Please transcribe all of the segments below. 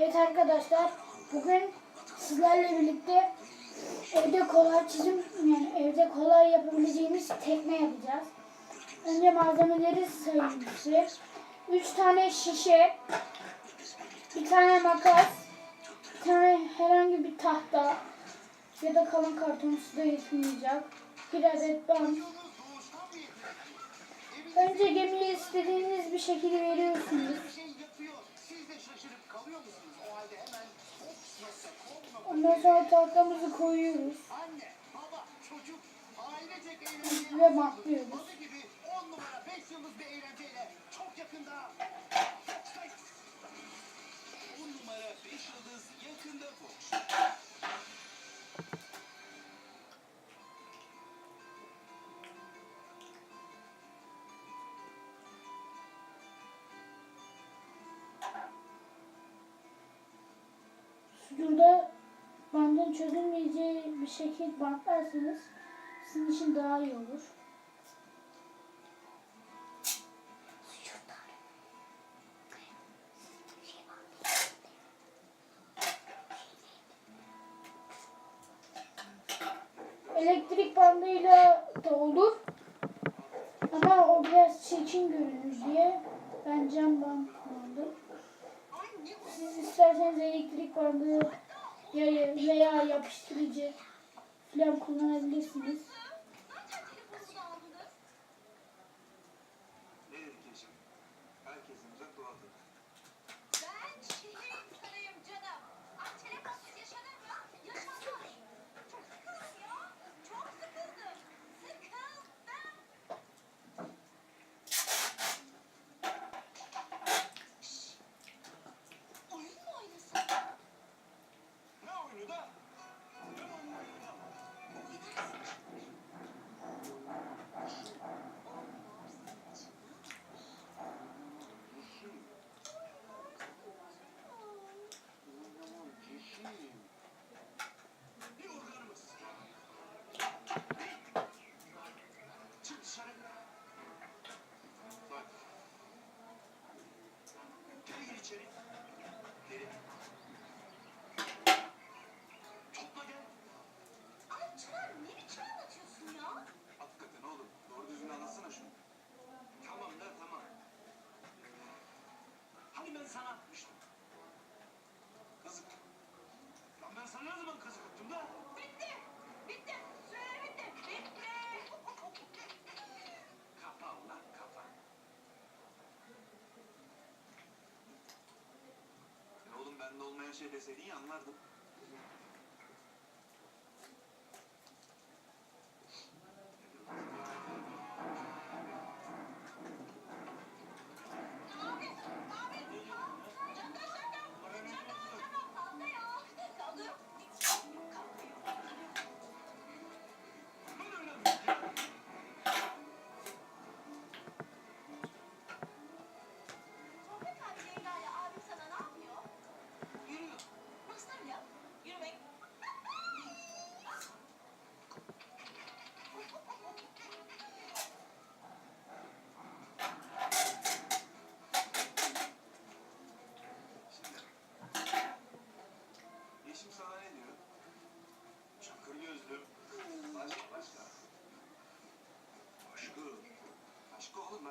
Evet arkadaşlar bugün sizlerle birlikte evde kolay çizim yani evde kolay yapabileceğimiz tekne yapacağız. Önce malzemeleri sayayım size. 3 tane şişe, bir tane makas, bir tane herhangi bir tahta ya da kalın karton su da yetmeyecek. Bir adet bant. Önce gemiyi istediğiniz bir şekilde veriyorsunuz. Ondan sonra tahtamızı koyuyoruz Anne, baba, çocuk, ailecek ve eğlence. bantlıyoruz. Bunun gibi 10 numara 5 yıldız bir eğlenceyle çok yakında. Sucuğda bandın çözülmeyeceği bir şekilde bantlarsanız sizin için daha iyi olur. Elektrik bandıyla da olur. Ama o biraz çirkin görünür diye ben cam band elektrik bandı ya- veya yapıştırıcı falan kullanabilirsiniz. Bende olmayan şey deseydin ya anlardım.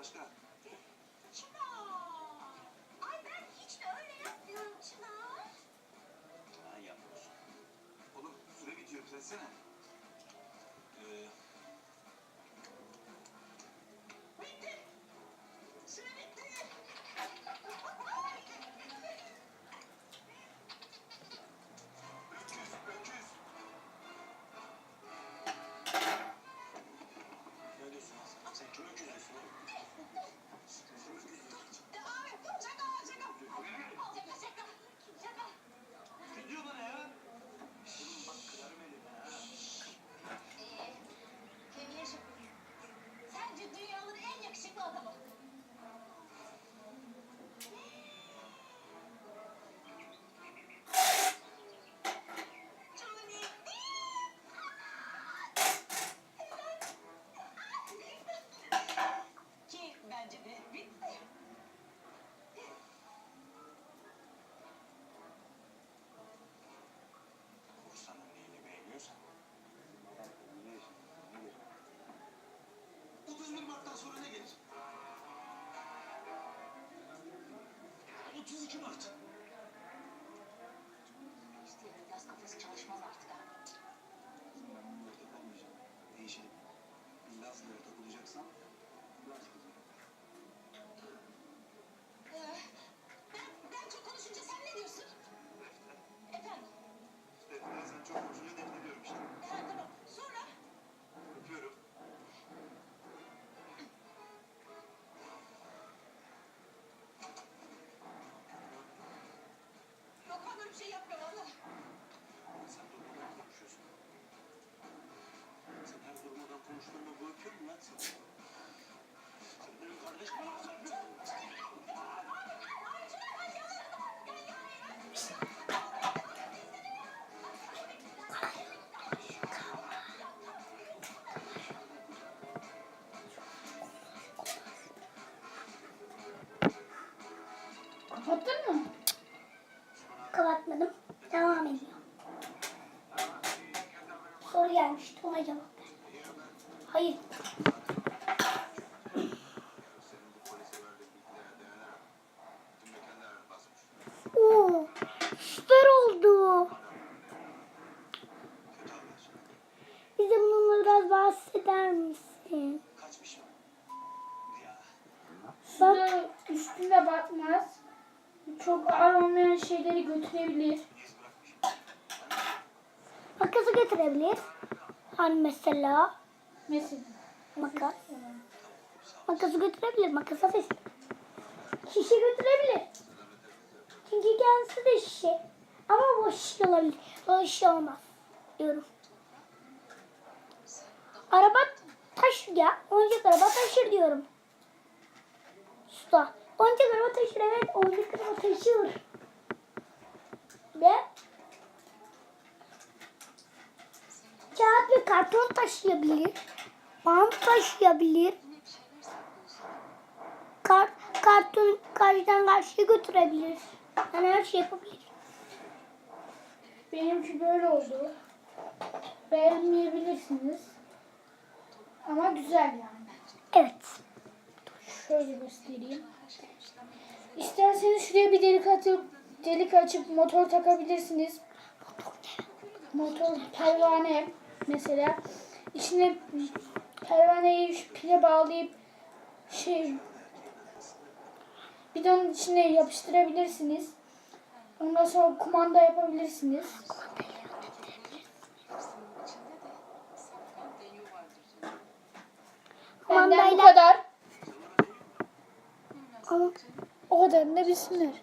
Başka. Çınar. Ay ben hiç de öyle yapmıyorum Çınar. Ha yapıyorsun. Oğlum süre bitiyor düzeltsene. something. Kapattın mı? Kapatmadım. Devam ediyor. Soru gelmişti. Ona cevap ver. Hayır. Oo, süper oldu. Bize bununla biraz bahseder misin? Suda üstüne batmaz. Çok ağır olmayan şeyleri götürebilir. Makası getirebilir. Hani mesela Mesela. makas. Makası götürebilir. Makas ateş. Şişe götürebilir. Çünkü kendisi de şişe. Ama bu şişe olabilir. O şişe olmaz. Diyorum. Araba taşır ya. Oyuncak araba taşır diyorum. Usta. Oyuncak araba taşır evet. Oyuncak araba taşır. Ve kağıt ve karton taşıyabilir. Bant taşıyabilir. Kar, karton karşıdan karşıya götürebilir. Yani her şey yapabilir. Benimki böyle oldu. Beğenmeyebilirsiniz. Ama güzel yani. Evet. Şöyle göstereyim. İsterseniz şuraya bir delik atıp delik açıp motor takabilirsiniz. Motor pervane mesela içine pervaneyi şu pile bağlayıp şey bidonun içine yapıştırabilirsiniz. Ondan sonra kumanda yapabilirsiniz. Benden bu Kumandayla- kadar. Ama O kadarını da bilsinler.